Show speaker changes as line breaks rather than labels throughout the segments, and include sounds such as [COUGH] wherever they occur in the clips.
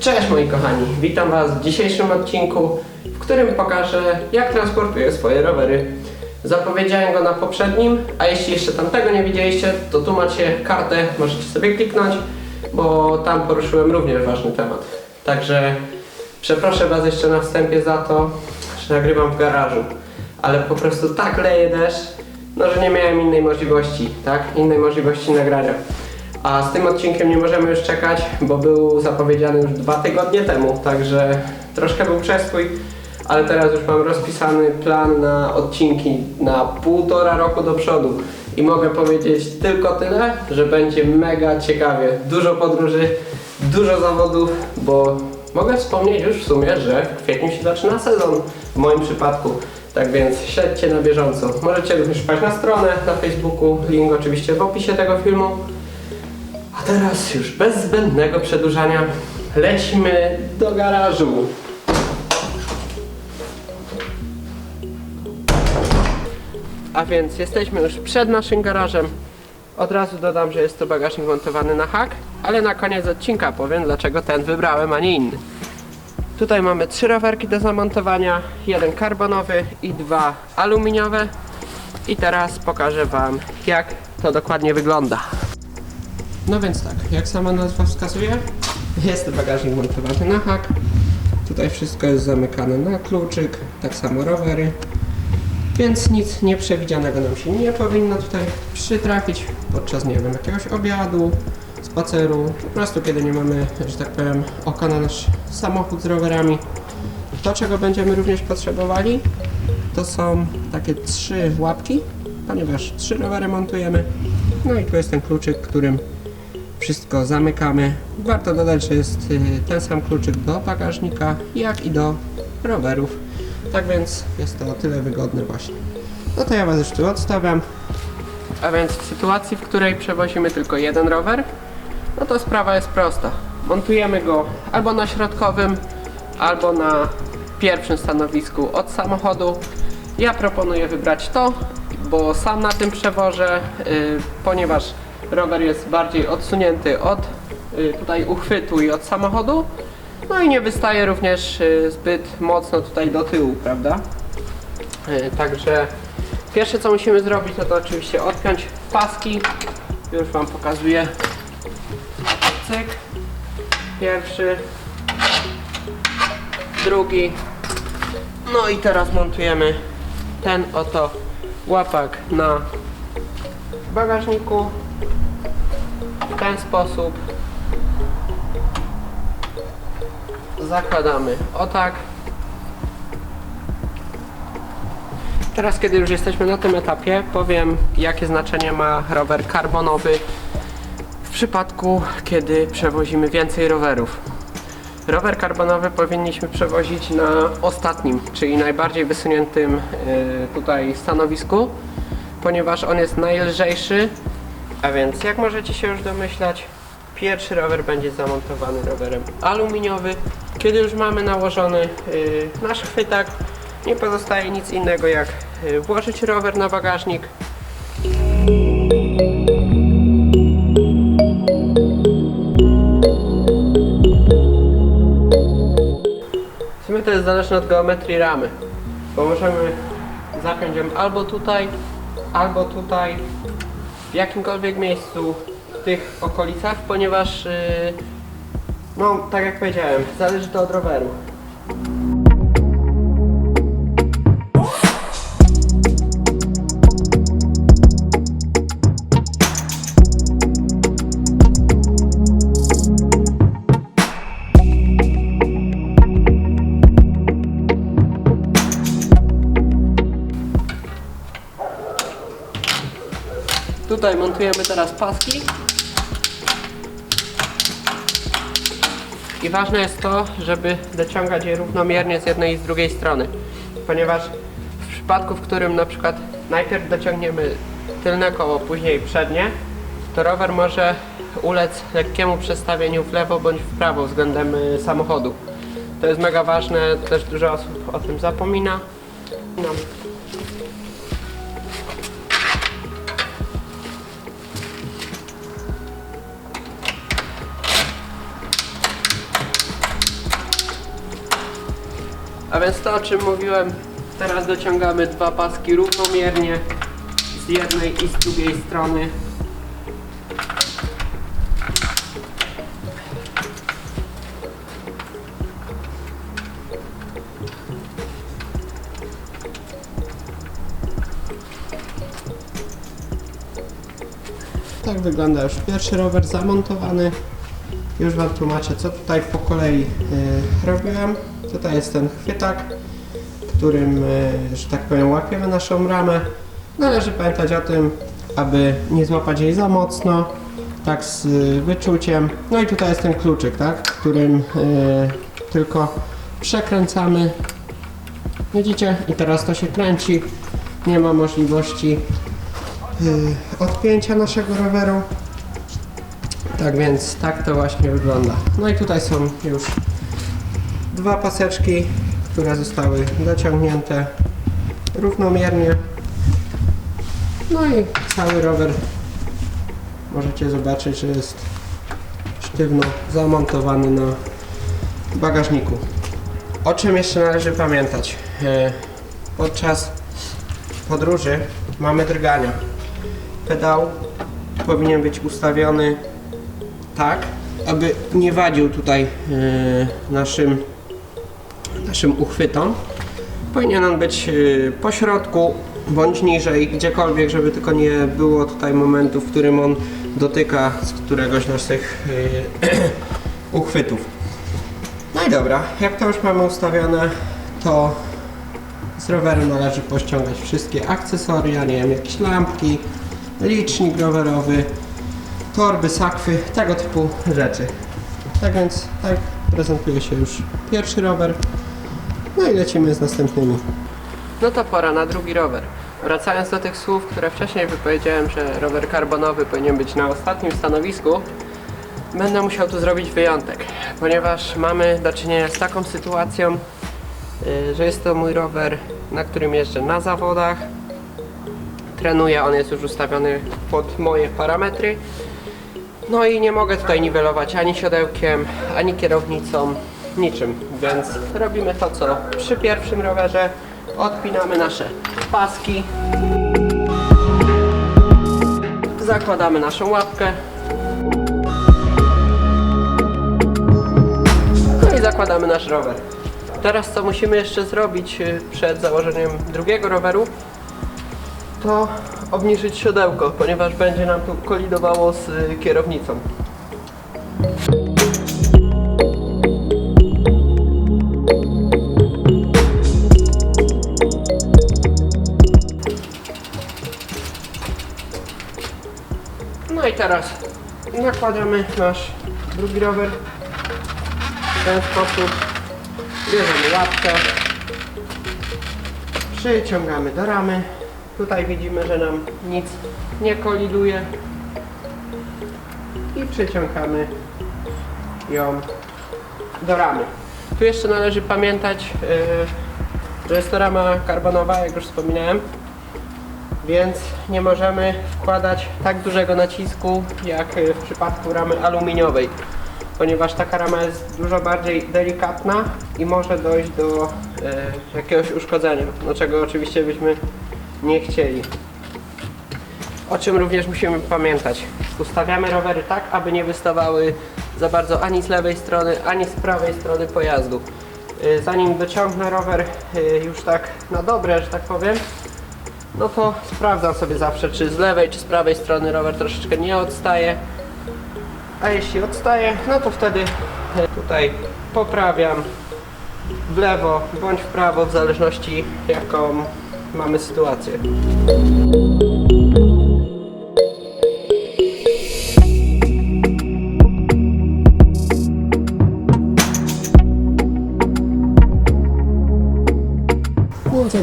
Cześć moi kochani, witam was w dzisiejszym odcinku, w którym pokażę jak transportuję swoje rowery. Zapowiedziałem go na poprzednim, a jeśli jeszcze tamtego nie widzieliście, to tu macie kartę, możecie sobie kliknąć, bo tam poruszyłem również ważny temat. Także przeproszę was jeszcze na wstępie za to, że nagrywam w garażu, ale po prostu tak leje deszcz, no że nie miałem innej możliwości, tak? Innej możliwości nagrania. A z tym odcinkiem nie możemy już czekać, bo był zapowiedziany już dwa tygodnie temu, także troszkę był przestój, ale teraz już mam rozpisany plan na odcinki na półtora roku do przodu. I mogę powiedzieć tylko tyle, że będzie mega ciekawie. Dużo podróży, dużo zawodów, bo mogę wspomnieć już w sumie, że w kwietniu się zaczyna sezon w moim przypadku. Tak więc śledźcie na bieżąco. Możecie również wpaść na stronę na Facebooku, link oczywiście w opisie tego filmu. Teraz już bez zbędnego przedłużania lecimy do garażu. A więc jesteśmy już przed naszym garażem. Od razu dodam, że jest to bagażnik montowany na hak, ale na koniec odcinka powiem, dlaczego ten wybrałem, a nie inny. Tutaj mamy trzy rowerki do zamontowania, jeden karbonowy i dwa aluminiowe. I teraz pokażę Wam, jak to dokładnie wygląda. No więc tak, jak sama nazwa wskazuje, jest to bagażnik montowany na hak. Tutaj wszystko jest zamykane na kluczyk, tak samo rowery. Więc nic nieprzewidzianego nam się nie powinno tutaj przytrafić podczas, nie wiem, jakiegoś obiadu, spaceru, po prostu kiedy nie mamy, że tak powiem, oka na nasz samochód z rowerami. To, czego będziemy również potrzebowali, to są takie trzy łapki, ponieważ trzy rowery montujemy. No i tu jest ten kluczyk, którym wszystko zamykamy. Warto dodać, że jest y, ten sam kluczyk do bagażnika, jak i do rowerów. Tak więc jest to o tyle wygodne właśnie. No to ja Was już tu odstawiam. A więc w sytuacji, w której przewozimy tylko jeden rower, no to sprawa jest prosta. Montujemy go albo na środkowym, albo na pierwszym stanowisku od samochodu. Ja proponuję wybrać to, bo sam na tym przewożę, y, ponieważ rower jest bardziej odsunięty od y, tutaj uchwytu i od samochodu. No i nie wystaje również y, zbyt mocno tutaj do tyłu, prawda? Y, Także pierwsze co musimy zrobić no to oczywiście odpiąć paski. Już Wam pokazuję. Cyk. Pierwszy. Drugi. No i teraz montujemy ten oto łapak na bagażniku w ten sposób. Zakładamy. O tak. Teraz kiedy już jesteśmy na tym etapie powiem jakie znaczenie ma rower karbonowy w przypadku kiedy przewozimy więcej rowerów. Rower karbonowy powinniśmy przewozić na ostatnim czyli najbardziej wysuniętym y, tutaj stanowisku ponieważ on jest najlżejszy a więc jak możecie się już domyślać, pierwszy rower będzie zamontowany rowerem aluminiowy. Kiedy już mamy nałożony y, nasz chwytak, nie pozostaje nic innego jak y, włożyć rower na bagażnik. W sumie to jest zależne od geometrii ramy, bo możemy zapiąć ją albo tutaj, albo tutaj, w jakimkolwiek miejscu w tych okolicach, ponieważ yy, no tak jak powiedziałem, zależy to od roweru. Tutaj montujemy teraz paski. I ważne jest to, żeby dociągać je równomiernie z jednej i z drugiej strony. Ponieważ w przypadku, w którym na przykład najpierw dociągniemy tylne koło, później przednie, to rower może ulec lekkiemu przestawieniu w lewo bądź w prawo względem y, samochodu. To jest mega ważne, też dużo osób o tym zapomina. No. A więc to o czym mówiłem, teraz dociągamy dwa paski równomiernie z jednej i z drugiej strony. Tak wygląda już pierwszy rower zamontowany. Już Wam tłumaczę, co tutaj po kolei y, robiłem. Tutaj jest ten chwytak, którym, y, że tak powiem, łapiemy naszą ramę. Należy pamiętać o tym, aby nie złapać jej za mocno, tak z y, wyczuciem. No i tutaj jest ten kluczyk, tak, którym y, tylko przekręcamy. Widzicie? I teraz to się kręci. Nie ma możliwości odpięcia naszego roweru. Tak więc tak to właśnie wygląda. No i tutaj są już dwa paseczki, które zostały dociągnięte równomiernie. No i cały rower możecie zobaczyć, że jest sztywno zamontowany na bagażniku. O czym jeszcze należy pamiętać? E, Podczas podróży mamy drgania. Pedał powinien być ustawiony tak, aby nie wadził tutaj e, naszym, naszym uchwytom. Powinien on być e, po środku bądź niżej, gdziekolwiek, żeby tylko nie było tutaj momentu, w którym on dotyka z któregoś z naszych e, [COUGHS] uchwytów. No i dobra, jak to już mamy ustawione, to z roweru należy pościągać wszystkie akcesoria, nie wiem, jakieś lampki, licznik rowerowy, torby, sakwy, tego typu rzeczy. Tak więc, tak prezentuje się już pierwszy rower. No i lecimy z następnymi. No to pora na drugi rower. Wracając do tych słów, które wcześniej wypowiedziałem, że rower karbonowy powinien być na ostatnim stanowisku, będę musiał tu zrobić wyjątek, ponieważ mamy do czynienia z taką sytuacją, y, że jest to mój rower, na którym jeżdżę na zawodach. Trenuję, on jest już ustawiony pod moje parametry. No i nie mogę tutaj niwelować ani siodełkiem, ani kierownicą, niczym. Więc robimy to co przy pierwszym rowerze. Odpinamy nasze paski. Zakładamy naszą łapkę. No i zakładamy nasz rower. Teraz co musimy jeszcze zrobić y, przed założeniem drugiego roweru, to obniżyć siodełko, ponieważ będzie nam tu kolidowało z y, kierownicą. Teraz nakładamy nasz drugi rower w ten sposób. Bierzemy łapkę, przyciągamy do ramy. Tutaj widzimy, że nam nic nie koliduje. I przyciągamy ją do ramy. Tu jeszcze należy pamiętać, yy, że jest to rama karbonowa, jak już wspominałem. Więc nie możemy wkładać tak dużego nacisku jak y, w przypadku ramy aluminiowej, ponieważ taka rama jest dużo bardziej delikatna i może dojść do y, jakiegoś uszkodzenia, no czego oczywiście byśmy nie chcieli. O czym również musimy pamiętać. Ustawiamy rowery tak, aby nie wystawały za bardzo ani z lewej strony, ani z prawej strony pojazdu. Y, Zanim dociągnę rower już tak na dobre, że tak powiem, no to sprawdzam sobie zawsze, czy z lewej, czy z prawej strony rower troszeczkę nie odstaje. A jeśli odstaje, no to wtedy e, tutaj poprawiam w lewo bądź w prawo, w zależności jaką mamy sytuację.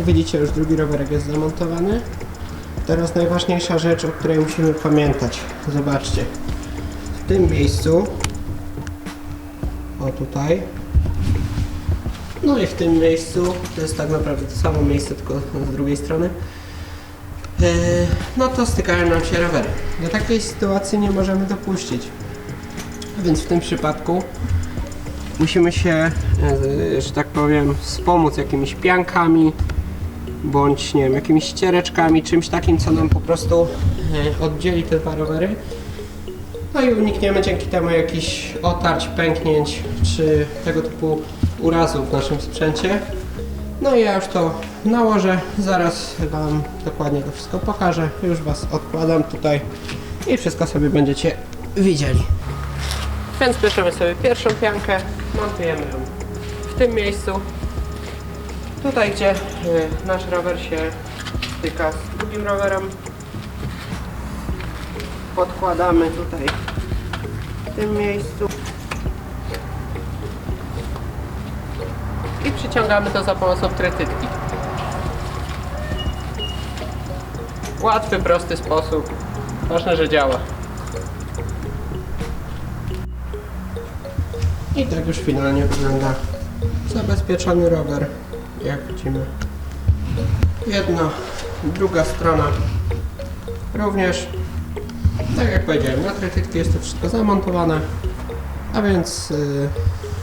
Widzicie już drugi rowerek jest zamontowany. Teraz najważniejsza rzecz, o której musimy pamiętać. Zobaczcie. W tym miejscu o tutaj no i w tym miejscu to jest tak naprawdę to samo miejsce, tylko z drugiej strony e, no to stykają nam się rowery. Do takiej sytuacji nie możemy dopuścić. Więc w tym przypadku musimy się, e, że tak powiem, wspomóc jakimiś piankami, bądź nie wiem, jakimiś ściereczkami, czymś takim, co nam po prostu e, oddzieli te dwa rowery. No i unikniemy dzięki temu jakichś otarć, pęknięć czy tego typu urazów w naszym sprzęcie. No i ja już to nałożę, zaraz Wam dokładnie to wszystko pokażę. Już Was odkładam tutaj i wszystko sobie będziecie widzieli. Więc bierzemy sobie pierwszą piankę, montujemy ją w tym miejscu. Tutaj, gdzie y, nasz rower się styka z drugim rowerem. Podkładamy tutaj w tym miejscu. I przyciągamy to za pomocą trytytki. Łatwy, prosty sposób. Ważne, że działa. I tak już finalnie wygląda zabezpieczony rower. Jak widzimy. Jedna, druga strona również. Tak jak powiedziałem, na trytytki jest to wszystko zamontowane. A więc yy,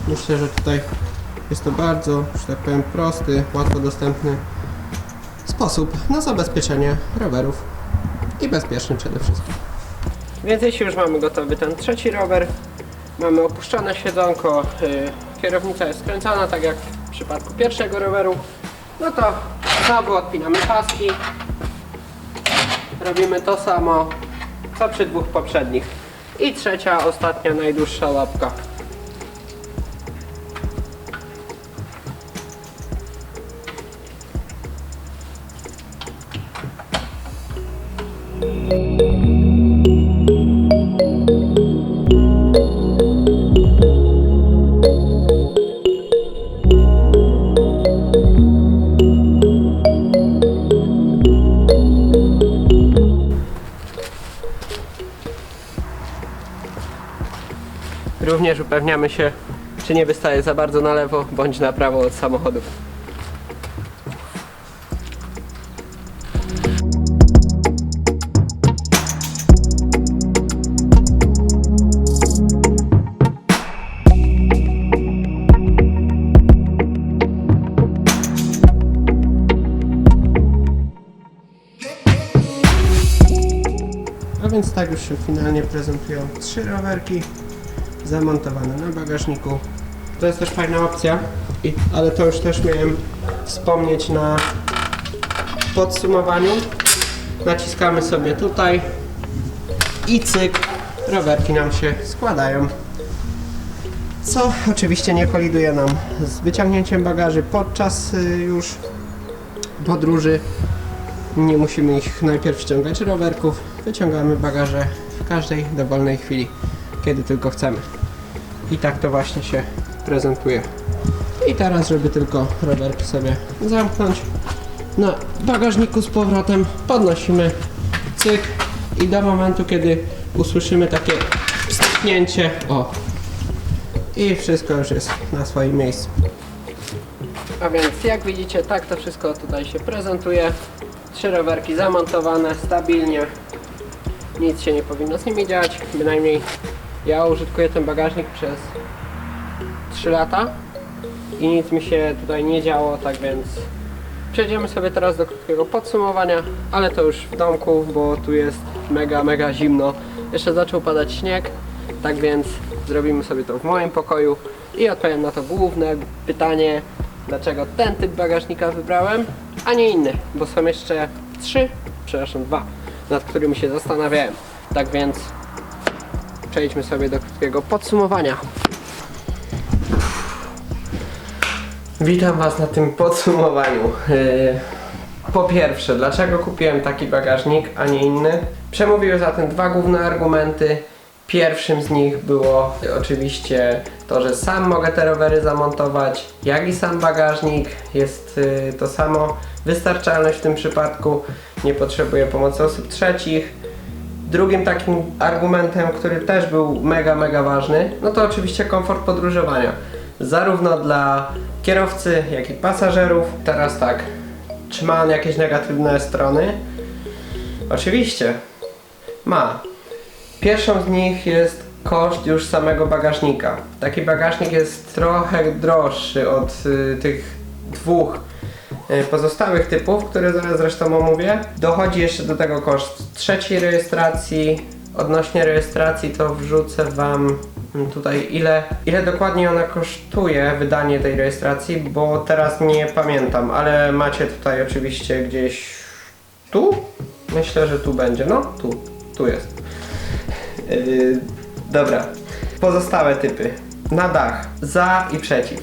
myślę, że tutaj jest to bardzo, że tak powiem, prosty, łatwo dostępny sposób na zabezpieczenie rowerów i bezpieczny przede wszystkim. Więc jeśli już mamy gotowy ten trzeci rower, mamy opuszczone siedzonko, yy, kierownica jest skręcona tak jak przypadku pierwszego roweru, no to znowu odpinamy paski, robimy to samo co przy dwóch poprzednich. I trzecia, ostatnia, najdłuższa łapka. Się, czy nie wystaje za bardzo na lewo bądź na prawo od samochodów. Więc tak już się finalnie prezentują trzy rowerki zamontowane na bagażniku. To jest też fajna opcja, i, ale to już też miałem wspomnieć na podsumowaniu. Naciskamy sobie tutaj i cyk, rowerki nam się składają. Co oczywiście nie koliduje nam z wyciągnięciem bagaży podczas y, już podróży. Nie musimy ich najpierw ściągać rowerków. Wyciągamy bagaże w każdej dowolnej chwili, kiedy tylko chcemy. I tak to właśnie się prezentuje. I teraz, żeby tylko rowerki sobie zamknąć, na bagażniku z powrotem podnosimy cyk i do momentu, kiedy usłyszymy takie wstrzyknięcie, o, i wszystko już jest na swoim miejscu. A więc jak widzicie, tak to wszystko tutaj się prezentuje. Trzy rowerki zamontowane stabilnie. Nic się nie powinno z nimi dziać. Bynajmniej ja użytkuję ten bagażnik przez 3 lata i nic mi się tutaj nie działo, tak więc przejdziemy sobie teraz do krótkiego podsumowania, ale to już w domku, bo tu jest mega, mega zimno. Jeszcze zaczął padać śnieg, tak więc zrobimy sobie to w moim pokoju i odpowiem na to główne pytanie, dlaczego ten typ bagażnika wybrałem, a nie inny, bo są jeszcze trzy, przepraszam, dwa, nad którymi się zastanawiałem. Tak więc przejdźmy sobie do krótkiego podsumowania. Witam Was na tym podsumowaniu. Yy, Po pierwsze, dlaczego kupiłem taki bagażnik, a nie inny? Przemówiły za tym dwa główne argumenty. Pierwszym z nich było oczywiście to, że sam mogę te rowery zamontować, jak i sam bagażnik. Jest yy, to samo wystarczalność w tym przypadku. Nie potrzebuję pomocy osób trzecich. Drugim takim argumentem, który też był mega, mega ważny, no to oczywiście komfort podróżowania. Zarówno dla kierowcy, jak i pasażerów. Teraz tak, czy ma on jakieś negatywne strony? Oczywiście, ma. Pierwszą z nich jest koszt już samego bagażnika. Taki bagażnik jest trochę droższy od y, tych dwóch pozostałych typów, które zaraz zresztą omówię. Dochodzi jeszcze do tego koszt trzeciej rejestracji. Odnośnie rejestracji to wrzucę Wam mm, tutaj ile, ile dokładnie ona kosztuje, wydanie tej rejestracji, bo teraz nie pamiętam, ale macie tutaj oczywiście gdzieś tu? Myślę, że tu będzie, no tu, tu jest. Yy, dobra. Pozostałe typy. Na dach. Za i przeciw.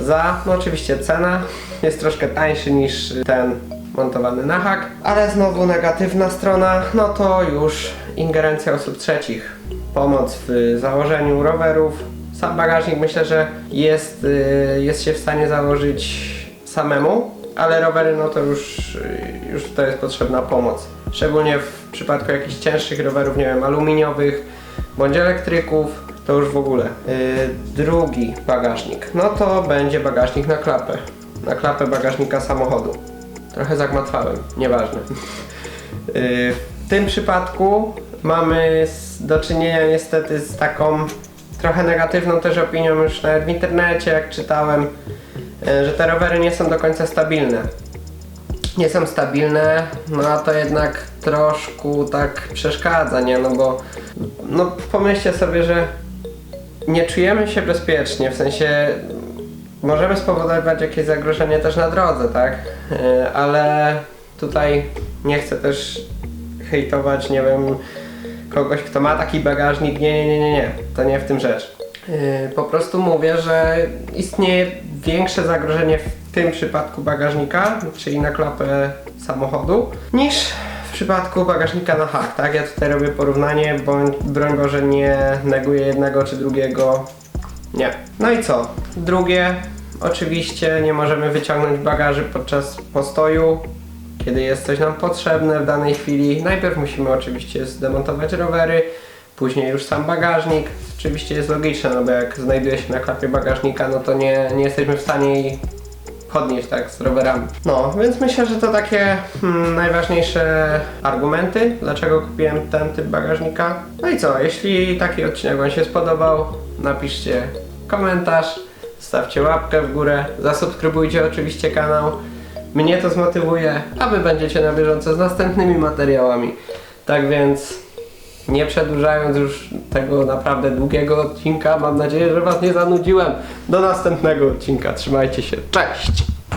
Za, no oczywiście cena jest troszkę tańszy niż ten montowany na hak, ale znowu negatywna strona, no to już ingerencja osób trzecich. Pomoc w założeniu rowerów. Sam bagażnik myślę, że jest, yy, jest się w stanie założyć samemu, ale rowery no to już, yy, już to jest potrzebna pomoc. Szczególnie w przypadku jakichś cięższych rowerów, nie wiem, aluminiowych bądź elektryków, to już w ogóle. Yy, drugi bagażnik, no to będzie bagażnik na klapę. Na klapę bagażnika samochodu. Trochę zagmatwałem, nieważne. Yy, [LAUGHS] w tym przypadku mamy do czynienia niestety z taką trochę negatywną też opinią już nawet w internecie, jak czytałem, yy, że te rowery nie są do końca stabilne nie są stabilne, no a to jednak troszkę tak przeszkadza, nie? No bo no pomyślcie sobie, że nie czujemy się bezpiecznie, w sensie możemy spowodować jakieś zagrożenie też na drodze, tak? Yy, Ale tutaj nie chcę też hejtować, nie wiem, kogoś, kto ma taki bagażnik. Nie, nie, nie, nie, nie. To nie w tym rzecz. Yy, Po prostu mówię, że istnieje większe zagrożenie w tym przypadku bagażnika, czyli na klapę samochodu, niż w przypadku bagażnika na hak, tak? Ja tutaj robię porównanie, bądź broń Boże nie neguję jednego czy drugiego. Nie. No i co? Drugie, oczywiście nie możemy wyciągnąć bagaży podczas postoju, kiedy jest coś nam potrzebne w danej chwili. Najpierw musimy oczywiście zdemontować rowery, później już sam bagażnik. Oczywiście jest logiczne, no bo jak znajduje się na klapie bagażnika, no to nie, nie jesteśmy w stanie jej podnieść tak z rowerami. No, więc myślę, że to takie hmm, najważniejsze argumenty, dlaczego kupiłem ten typ bagażnika. No i co, jeśli taki odcinek Wam się spodobał, napiszcie komentarz, stawcie łapkę w górę, zasubskrybujcie oczywiście kanał. Mnie to zmotywuje, a Wy będziecie na bieżąco z następnymi materiałami. Tak więc nie przedłużając już tego naprawdę długiego odcinka, mam nadzieję, że Was nie zanudziłem. Do następnego odcinka. Trzymajcie się. Cześć!